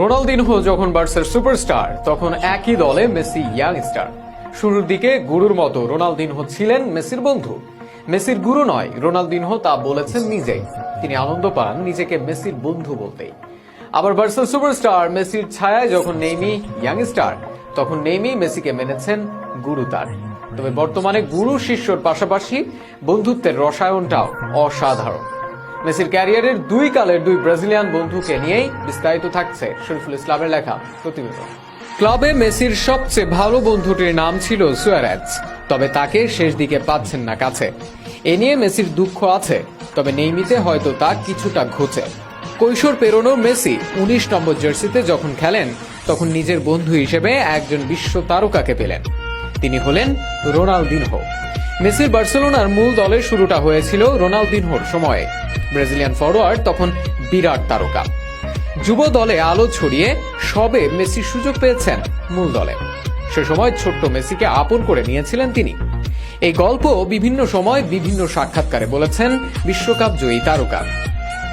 Ronaldinho যখন বার্সার superstar, তখন একই দলে মেসি ইয়াং স্টার। শুরুর দিকে গুরুর মতো রোনালদিনহো ছিলেন মেসির বন্ধু। মেসির গুরু নয়, রোনালদিনহো তা বলেছেন নিজেই। তিনি আনন্দ পান নিজেকে মেসির বন্ধু বলতেই আবার বার্সার সুপারস্টার মেসির ছায়ায় যখন নেইমি ইয়াং স্টার, তখন নেইমি মেসিকে মেনেছেন গুরু তার। তবে বর্তমানে গুরু শিষ্যর পাশাপাশি বন্ধুত্বের রসায়নটাও অসাধারণ। মেসির ক্যারিয়ারের দুই কালের দুই ব্রাজিলিয়ান বন্ধুকে নিয়েই বিস্তারিত থাকছে শরীফুল ইসলামের লেখা প্রতিবেদন। ক্লাবে মেসির সবচেয়ে ভালো বন্ধুটির নাম ছিল সুয়ারেজ, তবে তাকে শেষ দিকে পাচ্ছেন না কাছে। এ নিয়ে মেসির দুঃখ আছে, তবে নেইমিতে হয়তো তা কিছুটা ঘুচে। কৈশোর পেরোনো মেসি উনিশ নম্বর জার্সিতে যখন খেলেন, তখন নিজের বন্ধু হিসেবে একজন বিশ্ব তারকাকে পেলেন। তিনি হলেন রোনালদিনহো। মেসির বার্সেলোনার মূল দলের শুরুটা হয়েছিল রোনালদিনহোর সময়ে। ব্রাজিলিয়ান ফরোয়ার্ড তখন বিরাট তারকা। যুব দলে আলো ছড়িয়ে সবে মেসি সুযোগ পেয়েছেন মূল দলে। সে সময় ছোট্ট মেসিকে আপন করে নিয়েছিলেন তিনি। এই গল্প বিভিন্ন সময় বিভিন্ন সাক্ষাৎকারে বলেছেন বিশ্বকাপ জয়ী তারকা।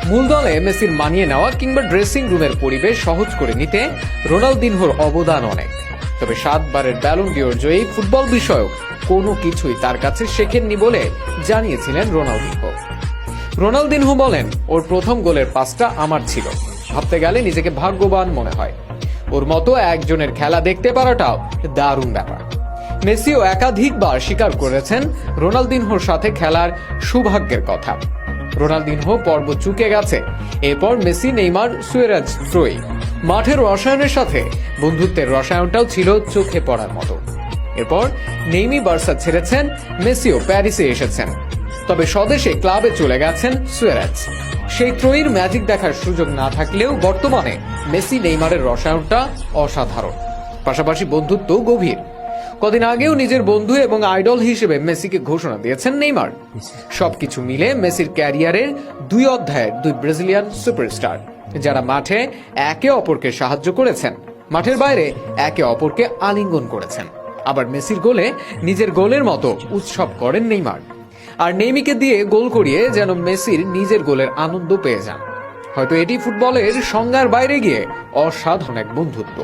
মূল দলে মেসির মানিয়ে নেওয়া কিংবা ড্রেসিং রুমের পরিবেশ সহজ করে নিতে রোনালদিনহোর অবদান অনেক। তবে সাতবারের ব্যালন ডিওর জয়ী ফুটবল বিষয়ক কোনো কিছুই তার কাছে শেখেননি বলে জানিয়েছিলেন রোনালদিনহো রোনালদিনহো বলেন, ওর প্রথম গোলের পাসটা আমার ছিল। ভাবতে গেলে নিজেকে ভাগ্যবান মনে হয়। ওর মতো একজনের খেলা দেখতে পারাটাও দারুণ ব্যাপার। মেসিও একাধিকবার স্বীকার করেছেন রোনালদিনহোর সাথে খেলার সৌভাগ্যের কথা। রোনালদিনহো পর্ব চুকে গেছে। এরপর মেসি, নেইমার, সুয়েরাজ ত্রয়ী মাঠের রসায়নের সাথে বন্ধুত্বের রসায়নটাও ছিল চোখে পড়ার মতো। এরপর নেইমি বার্সা ছেড়েছেন, মেসিও প্যারিসে এসেছেন। তবে স্বদেশে ক্লাবে চলে গেছেন সুয়েরাজ। সেই ত্রয়ীর ম্যাজিক দেখার সুযোগ না থাকলেও বর্তমানে মেসি নেইমারের রসায়নটা অসাধারণ। পাশাপাশি বন্ধুত্ব গভীর। কদিন আগেও নিজের বন্ধু এবং আইডল হিসেবে মেসিকে ঘোষণা দিয়েছেন নেইমার। সবকিছু মিলে মেসির ক্যারিয়ারের দুই অধ্যায়ের দুই ব্রাজিলিয়ান সুপারস্টার, যারা মাঠে একে অপরকে সাহায্য করেছেন। মাঠের বাইরে একে অপরকে আলিঙ্গন করেছেন। আবার মেসির গোলে নিজের গোলের মতো উৎসব করেন নেইমার। আর নেইমিকে দিয়ে গোল করিয়ে যেন মেসির নিজের গোলের আনন্দ পেয়ে যান। হয়তো এটি ফুটবলের সংজ্ঞার বাইরে গিয়ে অসাধারণ এক বন্ধুত্ব।